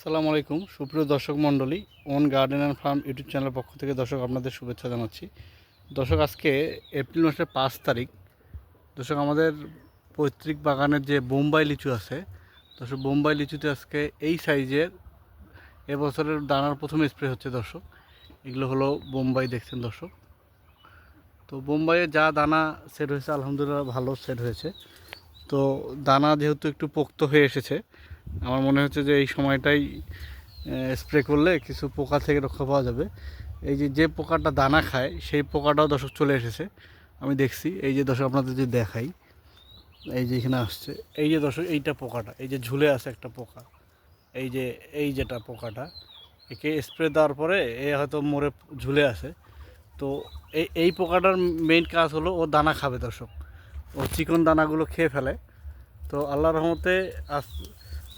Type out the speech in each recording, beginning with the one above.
আসসালামু আলাইকুম। সুপ্রিয় দর্শক মণ্ডলী, own garden and farm YouTube চ্যানেলের পক্ষ থেকে দর্শক আপনাদের শুভেচ্ছা জানাচ্ছি। দর্শক, আজকে এপ্রিল মাসের পাঁচ তারিখ। দর্শক, আমাদের পৈতৃক বাগানের যে বোম্বাই লিচু আছে, দর্শক, বোম্বাই লিচুতে আজকে এই সাইজের এবছরের দানার প্রথম স্প্রে হচ্ছে দর্শক। এগুলো হলো বোম্বাই দেখছেন দর্শক। তো বোম্বাইয়ে যা দানা সেট হয়েছে, আলহামদুলিল্লাহ ভালো সেট হয়েছে। তো দানা যেহেতু একটু পোক্ত হয়ে এসেছে আমার মনে হচ্ছে যে এই সময়টাই স্প্রে করলে কিছু পোকা থেকে রক্ষা পাওয়া যাবে। এই যে যে পোকাটা দানা খায়, সেই পোকাটাও দর্শক চলে এসেছে। আমি দেখছি, এই যে দর্শক আপনাদের যে দেখাই, এই যে এখানে আসছে, এই যে দর্শক, এইটা পোকাটা, এই যে ঝুলে আছে একটা পোকা, এই যে, এই যেটা পোকাটা, একে স্প্রে দেওয়ার পরে এ হয়তো মরে ঝুলে আছে। তো এই এই পোকাটার মেইন কাজ হলো ও দানা খাবে দর্শক। ও চিকন দানাগুলো খেয়ে ফেলে। তো আল্লাহ রহমতে আজ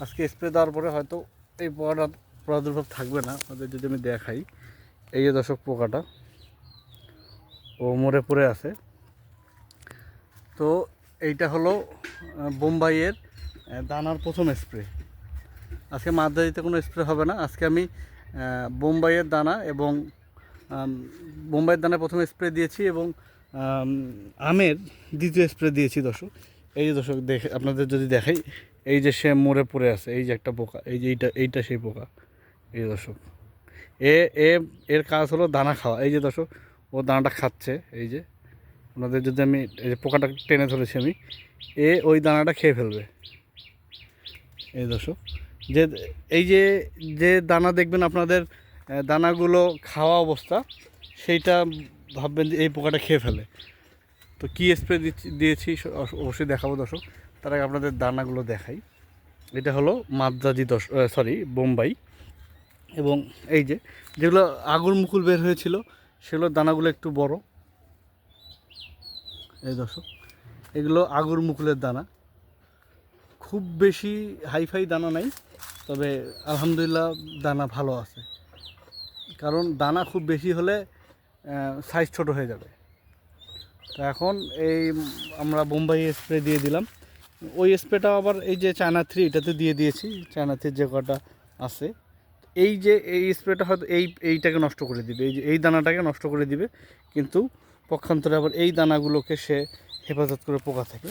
আজকে স্প্রে দেওয়ার পরে হয়তো এই পোকাটার প্রাদুর্ভাব থাকবে না। আপনাদের যদি আমি দেখাই, এই যে দর্শক পোকাটা, ও মরে পড়ে আছে। তো এইটা হলো বোম্বাইয়ের দানার প্রথম স্প্রে আজকে মাদ্রাজিতে কোনো স্প্রে হবে না। আজকে আমি বোম্বাইয়ের দানা এবং বোম্বাইয়ের দানা প্রথম স্প্রে দিয়েছি এবং আমের দ্বিতীয় স্প্রে দিয়েছি দর্শক। এই দর্শক, দেখে, আপনাদের যদি দেখাই এই যে সে মরে পড়ে আছে, এই যে একটা পোকা, এই যে এইটা এইটা সেই পোকা। এই দর্শক, এ এ, এর কাজ হলো দানা খাওয়া। এই যে দর্শক, ও দানাটা খাচ্ছে, এই যে। ওনাদের যদি আমি, এই যে পোকাটা টেনে ধরেছি আমি, এ ওই দানাটা খেয়ে ফেলবে। এই দর্শক, যে, এই যে যে দানা দেখবেন আপনাদের দানাগুলো খাওয়া অবস্থা, সেইটা ভাববেন যে এই পোকাটা খেয়ে ফেলে। তো কী স্প্রে দিয়েছি অবশ্যই দেখাবো দর্শক। তার আগে আপনাদের দানাগুলো দেখাই। এটা হলো মাদ্রাজি দশ সরি বোম্বাই। এবং এই যে, যেগুলো আগুর মুকুল বের হয়েছিল, সেগুলোর দানাগুলো একটু বড়। এই দর্শক, এগুলো আগুর মুকুলের দানা। খুব বেশি হাইফাই দানা নাই, তবে আলহামদুলিল্লাহ দানা ভালো আছে। কারণ দানা খুব বেশি হলে সাইজ ছোট হয়ে যাবে। তো এখন এই আমরা বোম্বাই স্প্রে দিয়ে দিলাম। ওই স্প্রেটা আবার এই যে চায়না থ্রি এটাতে দিয়ে দিয়েছি। চায়না থ্রি যে কটা আছে। এই যে এই স্প্রেটা হয়তো এই, এইটাকে নষ্ট করে দিবে। এই যে এই দানাটাকে নষ্ট করে দিবে। কিন্তু পক্ষান্তরে আবার এই দানাগুলোকে সে হেফাজত করে পোকা থেকে।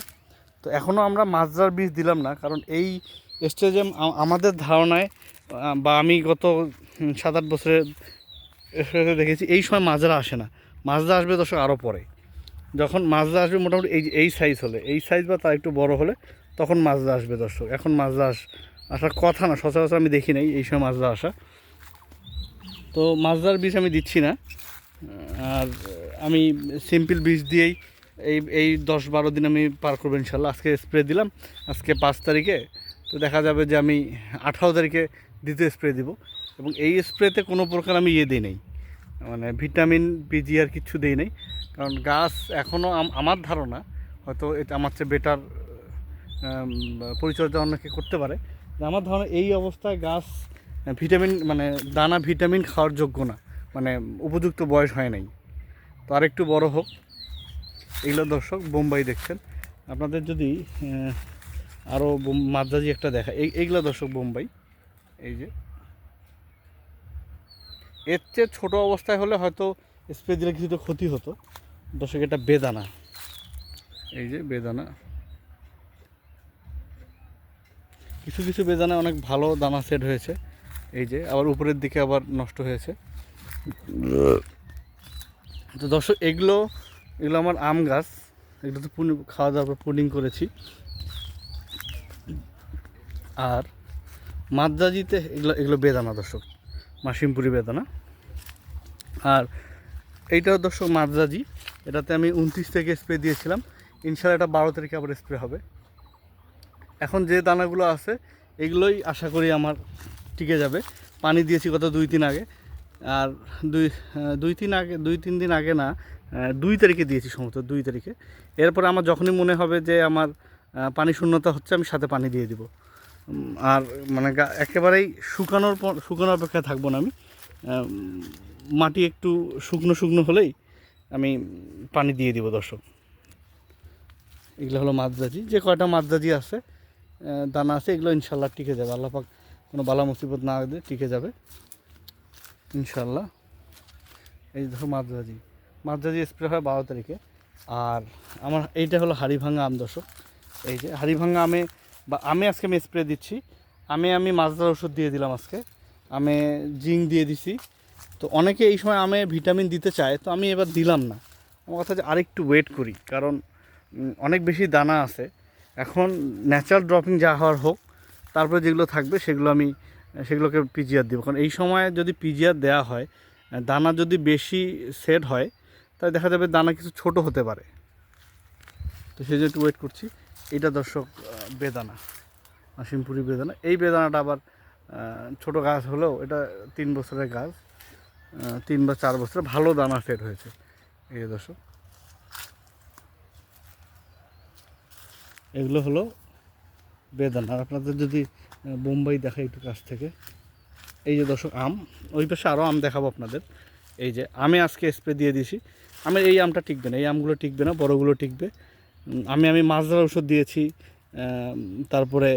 তো এখনও আমরা মাজরার বীজ দিলাম না। কারণ এই স্টেজে আমাদের ধারণায় বা আমি গত সাত আট বছরে দেখেছি, এই সময় মাজরা আসে না। মাজরা আসবে দর্শক আরও পরে। যখন মাজরা আসবে মোটামুটি এই এই সাইজ হলে, এই সাইজ বা তার একটু বড় হলে, তখন মাজরা আসবে দর্শক। এখন মাজরা আস, আসার কথা না, সচরাচর আমি দেখি নাই, এই সময় মাজরা আসা। তো মাজরার বীজ আমি দিচ্ছি না। আর আমি সিম্পল বীজ দিয়েই এই এই দশ বারো দিন আমি পার করব ইনশাল্লাহ। আজকে স্প্রে দিলাম, আজকে পাঁচ তারিখে। তো দেখা যাবে যে আমি আঠারো তারিখে দ্বিতীয় স্প্রে দিব। এবং এই স্প্রেতে কোনো প্রকার আমি ইয়ে দিই নাই। মানে ভিটামিন বিজি আর কিছু দেই নাই। কারণ গাছ এখনও আমার ধারণা হয়তো এটা আমার চেয়ে বেটার পরিচর্যা অনেকে করতে পারে। আমার ধারণা এই অবস্থায় গাছ ভিটামিন মানে দানা ভিটামিন খাওয়ার যোগ্য না। মানে উপযুক্ত বয়স হয় নাই। তো আরেকটু বড় হোক। এগুলো দর্শক বোম্বাই দেখছেন। আপনাদের যদি আরও মাদ্রাজি একটা দেখা এই এইগুলো দর্শক বোম্বাই। এই যে। এর চেয়ে ছোটো অবস্থায় হলে হয়তো স্প্রে দিলে কিছুটা ক্ষতি হতো। দর্শক, এটা বেদানা। এই যে বেদানা। কিছু কিছু বেদানা অনেক ভালো দানা সেট হয়েছে। এই যে, আবার উপরের দিকে আবার নষ্ট হয়েছে। তো দর্শক, এগুলো এগুলো আমার আম গাছ। এগুলো তো পুনি, খাওয়া দাওয়ার পর পুডিং করেছি। আর মাদ্রাজিতে এগুলো এগুলো বেদানা দর্শক। মাসিমপুরি বেদানা। আর এইটাও দর্শক মাদ্রাজি এটাতে আমি উনত্রিশ থেকে স্প্রে দিয়েছিলাম। ইনশাল্লাহ এটা বারো তারিখে আবার স্প্রে হবে। এখন যে দানাগুলো আছে, এগুলোই আশা করি আমার টিকে যাবে। পানি দিয়েছি গত দুই দিন আগে। আর দুই দুই তিন আগে, দুই তিন দিন আগে না দুই তারিখে দিয়েছি সম্ভবত, দুই তারিখে। এরপর আমার যখনই মনে হবে যে আমার পানি শূন্যতা হচ্ছে, আমি সাথে পানি দিয়ে দিব। আর মানে একেবারেই শুকানোর পর, শুকানোর অপেক্ষায় থাকব না আমি। মাটি একটু শুকনো শুকনো হলেই আমি পানি দিয়ে দিব দর্শক। এগুলো হলো মাদ্রাজি যে কয়টা মাদ্রাজি আছে দানা আছে, এগুলো ইনশাল্লাহ টিকে যাবে। আল্লাহ পাক কোনো বালা মুসিবত না দিয়ে টিকে যাবে। ইনশাল্লাহ। এই ধরো মাদ্রাজি মাদ্রাজি স্প্রে হয় বারো তারিখে। আর আমার এইটা হলো হাড়িভাঙ্গা আম দর্শক। এই যে হাড়িভাঙ্গা আমে বা আমি আজকে আমি স্প্রে দিচ্ছি। আমি আমি মাজরার ওষুধ দিয়ে দিলাম আজকে। আমি জিঙ্ক দিয়ে দিছি। তো অনেকে এই সময় আমে ভিটামিন দিতে চায়, তো আমি এবার দিলাম না। আমার কথা যে আরেকটু ওয়েট করি, কারণ অনেক বেশি দানা আছে। এখন ন্যাচারাল ড্রপিং যা হওয়ার হোক, তারপরে যেগুলো থাকবে সেগুলো আমি, সেগুলোকে পিজিআর দেবো। কারণ এই সময় যদি পিজিআর দেওয়া হয়, দানা যদি বেশি সেট হয়, তাহলে দেখা যাবে দানা কিছু ছোট হতে পারে। তো সেই জন্য একটু ওয়েট করছি। এটা দর্শক বেদানা আসিমপুরি বেদানা। এই বেদানাটা আবার ছোট গাছ হলেও এটা তিন বছরের গাছ। তিন বা চার বছরে ভালো দানা সেট হয়েছে। এই দর্শক। এগুলো হলো বেদানা। আপনাদের যদি বোম্বাই দেখাই একটু কাছ থেকে। এই যে দর্শক, আম। ওই পাশে আরও আম দেখাবো আপনাদের। এই যে, আমি আজকে স্প্রে দিয়ে দিয়েছি। আমি এই আমটা টিকবে না। এই আমগুলো টিকবে না, বড়গুলো টিকবে। আমি আমি মাজরার ওষুধ দিয়েছি তারপরে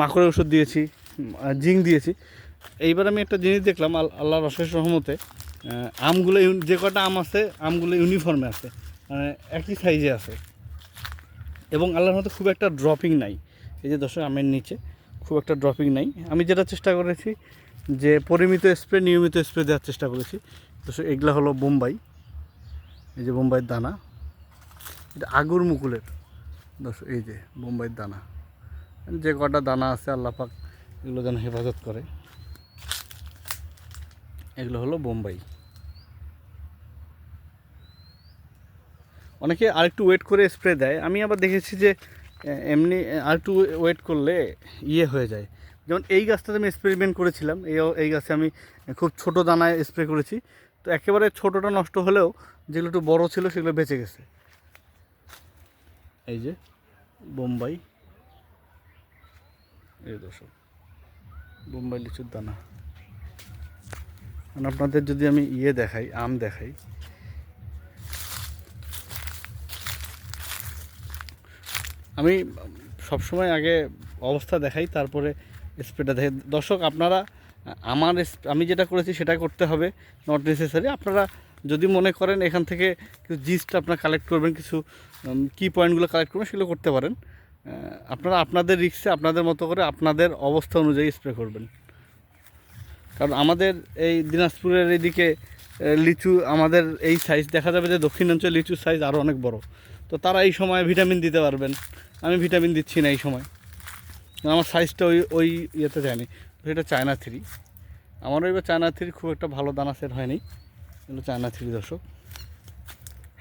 মাকড়ের ওষুধ দিয়েছি জিং দিয়েছি। এইবার আমি একটা জিনিস দেখলাম, আল- আল্লাহর অশেষ রহমতে আমগুলো যে কটা আম আছে, আমগুলো ইউনিফর্মে আছে মানে একই সাইজে আছে। এবং আল্লাহর মতো খুব একটা ড্রপিং নাই। এই যে দর্শক, আমের নিচে খুব একটা ড্রপিং নাই। আমি যেটা চেষ্টা করেছি, যে পরিমিত স্প্রে নিয়মিত স্প্রে দেওয়ার চেষ্টা করেছি। দর্শক, এগুলো হলো বোম্বাই। এই যে বোম্বাইয়ের দানা। এটা আগুর মুকুলের। দর্শক, এই যে বোম্বাইয়ের দানা। যে কটা দানা আছে, আল্লাহ পাক এগুলো যেন হেফাজত করে। এগুলো হলো বোম্বাই। অনেকে আরেকটু ওয়েট করে স্প্রে দেয়। আমি আবার দেখেছি যে এমনি আরেকটু ওয়েট করলে ইয়ে হয়ে যায়। যেমন এই গাছটাতে আমি এক্সপেরিমেন্ট করেছিলাম। এই এই গাছে আমি খুব ছোট দানায় স্প্রে করেছি। তো একেবারে ছোটোটা নষ্ট হলেও যেগুলো একটু বড় ছিল সেগুলো বেঁচে গেছে। এই যে বোম্বাই। এই দর্শক বোম্বাই লিচুর দানা। আপনাদের যদি আমি ইয়ে দেখাই, আম দেখাই। আমি সবসময় আগে অবস্থা দেখাই, তারপরে স্প্রেটা দেখাই। দর্শক, আপনারা, আমার আমি যেটা করেছি সেটা করতে হবে। নট নেসেসারি আপনারা যদি মনে করেন এখান থেকে কিছু জিস্ট আপনারা কালেক্ট করবেন, কিছু কি পয়েন্টগুলো কালেক্ট করবেন, সেগুলো করতে পারেন। আপনারা আপনাদের রিক্সে আপনাদের মতো করে আপনাদের অবস্থা অনুযায়ী স্প্রে করবেন। কারণ আমাদের এই দিনাজপুরের এইদিকে লিচু আমাদের এই সাইজ দেখা যাবে যে দক্ষিণাঞ্চল লিচুর সাইজ আরও অনেক বড়। তো তারা এই সময় ভিটামিন দিতে পারবেন। আমি ভিটামিন দিচ্ছি না এই সময়। আমার সাইজটা ওই ওই ইয়েতে যায়নি। এটা চায়না থ্রি আমারও এবার চায়না থ্রি খুব একটা ভালো দানা সেট হয়নি। এগুলো চায়না থ্রি দর্শক।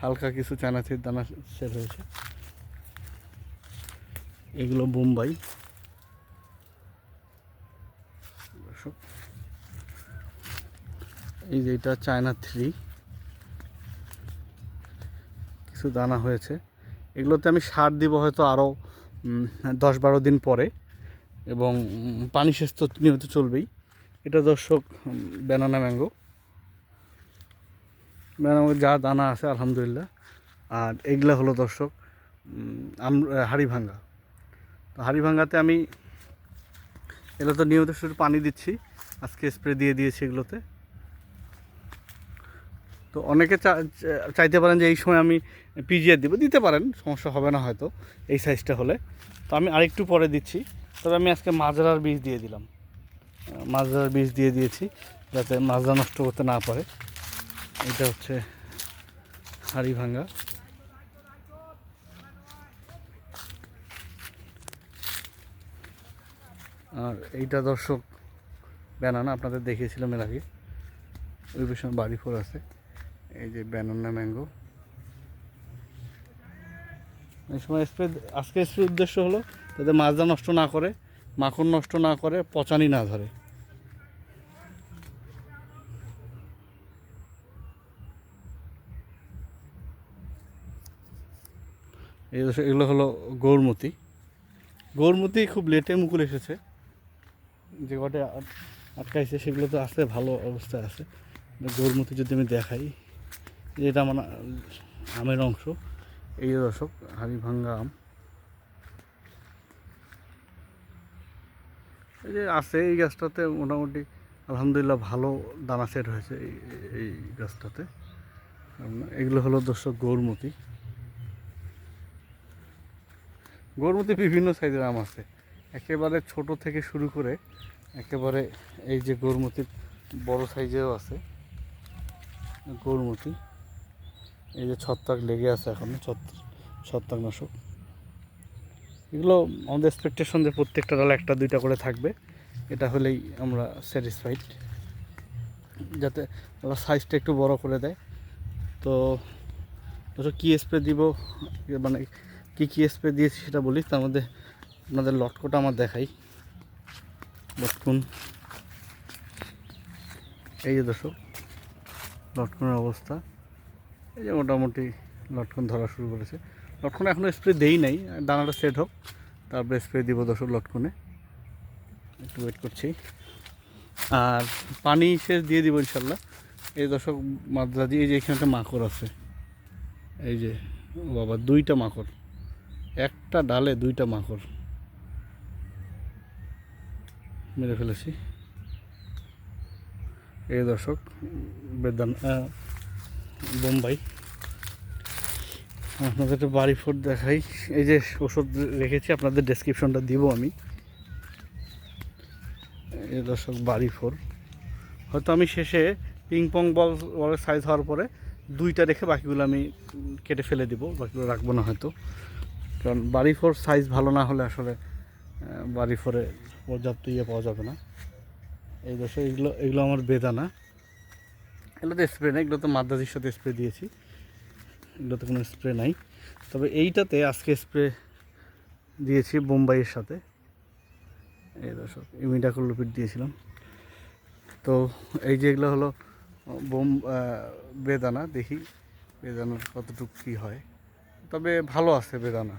হালকা কিছু চায়না থ্রির দানা সেট হয়েছে। এগুলো বোম্বাই দর্শক। এই যে এটা চায়না থ্রি। কিছু দানা হয়েছে। এগুলোতে আমি সার দিব হয়তো আরও দশ বারো দিন পরে। এবং পানি সেচ তো নিয়মিত চলবেই। এটা দর্শক ব্যানানা ম্যাঙ্গো। ব্যানানা যা দানা আছে, আলহামদুলিল্লাহ। আর এগুলা হলো দর্শক আম, হাড়িভাঙ্গা। তো হাড়িভাঙ্গাতে আমি এগুলো তো নিয়মিত শুধু পানি দিচ্ছি। আজকে স্প্রে দিয়ে দিয়েছি এগুলোতে। তো অনেকে চাইতে পারেন যে এই সময় আমি পিজিআর দিব, দিতে পারেন, সমস্যা হবে না হয়তো এই সাইজটা হলে। তো আমি আরেকটু পরে দিচ্ছি, তবে আমি আজকে মাজরার বীজ দিয়ে দিলাম। মাজরার বীজ দিয়ে দিয়েছি, যাতে মাজরা নষ্ট করতে না পারে। এটা হচ্ছে হাড়ি ভাঙ্গা। আর এইটা দর্শক ব্যানানা আপনাদের দেখিয়েছিলাম এর আগে। ওই পেছনে বাড়ি ফোর আছে। এই যে ব্যানানা ম্যাঙ্গো এই সময় স্প্রে আজকে স্প্রে উদ্দেশ্য হলো যাতে মাজদা নষ্ট না করে, মাখন নষ্ট না করে, পচানি না ধরে। এগুলো হলো গৌরমতি। গৌরমতি খুব লেটে মুকুল এসেছে। যে কটে আট- আটকাইছে, সেগুলো তো আছে ভালো অবস্থায় আছে। গৌরমতি যদি আমি দেখাই। এটা মানে আমের অংশ। এই দর্শক হাড়ি ভাঙ্গা আম। এই যে আছে এই গাছটাতে মোটামুটি, আলহামদুলিল্লাহ ভালো দানা সেট হয়েছে এই এই গাছটাতে। এগুলো হলো দর্শক গৌরমতি। গৌরমতি বিভিন্ন সাইজের আম আছে। একেবারে ছোট থেকে শুরু করে একেবারে এই যে গৌরমতির বড় সাইজেও আছে। গৌরমতি। এই যে ছত্রাক লেগে আছে এখন ছত্রাক ছত্রাকনাশক। এগুলো আমাদের এক্সপেকটেশন যে প্রত্যেকটা ডালে একটা, দুইটা করে থাকবে। এটা হলেই আমরা স্যাটিসফাইড যাতে ওরা সাইজটা একটু বড় করে দেয়। তো ধরো কী স্প্রে দিব? মানে কী কী স্প্রে দিয়েছি সেটা বলি। তার মধ্যে আপনাদের লটকোটা আমার দেখাই। লটকুন এই যে দর্শক লটকনের অবস্থা। এই যে মোটামুটি লটকন ধরা শুরু করেছে। লটকনে এখনও স্প্রে দেই নাই, দানাটা সেট হোক, তারপরে স্প্রে দিব দর্শক লটকনে। একটু ওয়েট করছি। আর পানি শেষ দিয়ে দিব ইনশাল্লাহ। এই দর্শক মাদ্রাজি, এই যে এখানে একটা মাকড় আছে। এই যে বাবা, দুইটা মাকড়। একটা ডালে দুইটা মাকড়। মেরে ফেলেছি। এই দর্শক, বেদান বোম্বাই। আপনাদের একটু বাড়ি ফোর দেখাই। এই যে ওষুধ রেখেছি, আপনাদের ডেসক্রিপশনটা দিব আমি। এই দর্শক, বাড়ি ফোর হয়তো আমি শেষে পিং পং বল বলের সাইজ হওয়ার পরে দুইটা রেখে বাকিগুলো আমি কেটে ফেলে দিব, বাকিগুলো রাখব না হয়তো। কারণ বাড়ি ফোর সাইজ ভালো না হলে আসলে বাড়ি ফোরে পর্যাপ্ত ইয়ে পাওয়া যাবে না। এই দর্শক, এগুলো এগুলো আমার বেদানা। এগুলোতে স্প্রে নেই এগুলো তো মাদ্রাজির সাথে স্প্রে দিয়েছি। এগুলোতে কোনো স্প্রে নাই। তবে এইটাতে আজকে স্প্রে দিয়েছি বোম্বাইয়ের সাথে। এই দর্শক ইমিডাকুলোপিড দিয়েছিলাম। তো এই যে এগুলো হলো, বোম বেদানা, দেখি বেদানার কতটুকু কী হয়। তবে ভালো আছে বেদানা।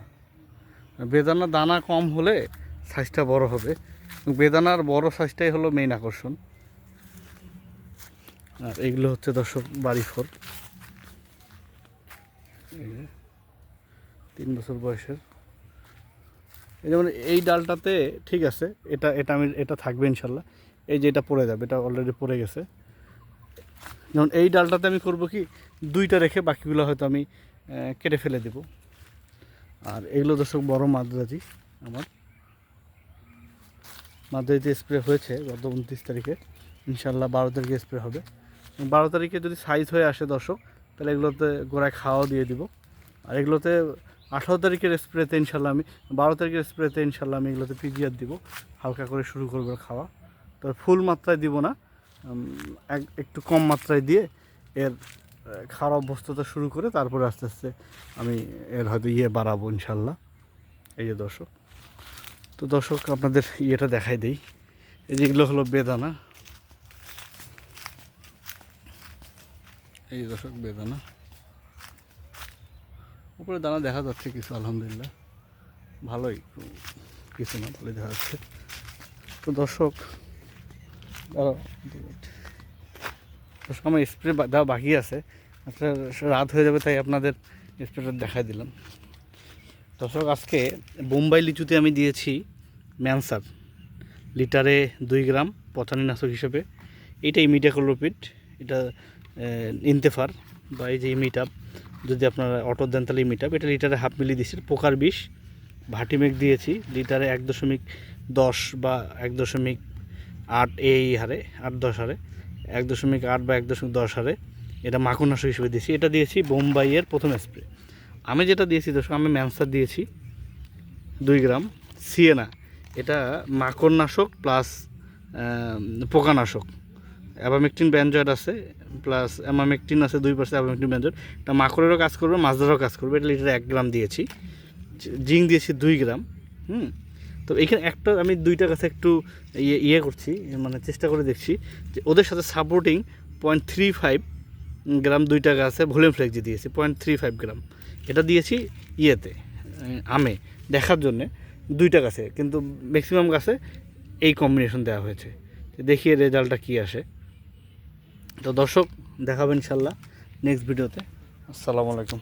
বেদানা দানা কম হলে সাইজটা বড় হবে। বেদানার বড় সাইজটাই হলো মেইন আকর্ষণ। আর এইগুলো হচ্ছে দর্শক বাড়ি ফল তিন বছর বয়সের। এই যেমন এই ডালটাতে ঠিক আছে, এটা এটা আমি, এটা থাকবে ইনশাল্লাহ। এই যে এটা পড়ে যাবে, এটা অলরেডি পড়ে গেছে। যেমন এই ডালটাতে আমি করব কি, দুইটা রেখে বাকিগুলো হয়তো আমি কেটে ফেলে দেব। আর এগুলো দর্শক বড় মাদ্রাজি আমার। মাদ্রাজিতে স্প্রে হয়েছে গত উনত্রিশ তারিখে। ইনশাল্লাহ বারো তারিখে স্প্রে হবে। বারো তারিখে যদি সাইজ হয়ে আসে দর্শক, তাহলে এগুলোতে গোড়ায় খাওয়াও দিয়ে দিব। আর এগুলোতে আঠারো তারিখের স্প্রেতে ইনশাল্লাহ আমি, বারো তারিখের স্প্রেতে ইনশাল্লাহ আমি এগুলোতে পিজিআর দিব, হালকা করে শুরু করব খাওয়া। তবে ফুল মাত্রায় দিব না এক- একটু কম মাত্রায় দিয়ে এর খাওয়ার অভ্যস্ততা শুরু করে তারপরে আস্তে আস্তে আমি এর হয়তো ইয়ে বাড়াবো ইনশাল্লাহ এই যে দর্শক, তো দর্শক আপনাদের ইয়েটা দেখাই দেই। এই যেগুলো হলো বেদানা। এই দর্শক বেদানা। উপরে দানা দেখা যাচ্ছে কিছু, আলহামদুলিল্লাহ। ভালোই কিছু না, ভালোই দেখা যাচ্ছে। তো দর্শক দর্শক, আমার স্প্রে দেওয়া বাকি আছে। আপনার রাত হয়ে যাবে, তাই আপনাদের স্প্রেটা দেখাই দিলাম। দর্শক, আজকে বোম্বাই লিচুতে আমি দিয়েছি ম্যানসার। লিটারে দুই গ্রাম পচানিনাশক হিসেবে। এইটা ইমিডাকোলোপিড এটা ইন্তেফার বা এই যে ইমিটাপ যদি আপনারা অটো দেন তাহলে ইমিটাপ এটা লিটারে হাফ মিলি দিয়েছি পোকার বিষ ভাটিমেক দিয়েছি, লিটারে এক দশমিক দশ বা এক দশমিক আট এই হারে, আট দশ হারে, এক দশমিক আট বা এক দশমিক দশ হারে, এটা মাকুনাশক হিসেবে দিয়েছি, এটা দিয়েছি বোম্বাইয়ের প্রথম স্প্রে আমি যেটা দিয়েছি, দর্শক, আমি ম্যানসার দিয়েছি, দুই গ্রাম সিয়েনা এটা মাকড়নাশক প্লাস পোকানাশক। অ্যাবামেকটিন ব্যানজয়েড আছে, প্লাস অ্যামামেকটিন আছে দুই পার্সেন্ট অ্যাবামেকটিন ব্যানজয়েড এটা মাকড়েরও কাজ করবে, মাছদারও কাজ করবে, এটা লিটারে এক গ্রাম দিয়েছি। জিং দিয়েছি দুই গ্রাম, হুম? তো এখানে একটা, আমি দুইটা কাছে একটু ইয়ে ইয়ে করছি মানে চেষ্টা করে দেখছি যে ওদের সাথে supporting point three five gram দুইটা গাছে ভলিউম ফ্লেক্সি দিয়েছি পয়েন্ট থ্রি ফাইভ গ্রাম। এটা দিয়েছি ইয়েতে আমে, দেখার জন্যে দুইটা গাছে, কিন্তু ম্যাক্সিমাম গাছে এই কম্বিনেশন দেওয়া হয়েছে। দেখি রেজাল্টটা কী আসে। তো দর্শক দেখাবেন ইনশাল্লাহ নেক্সট ভিডিওতে। আসসালামু আলাইকুম।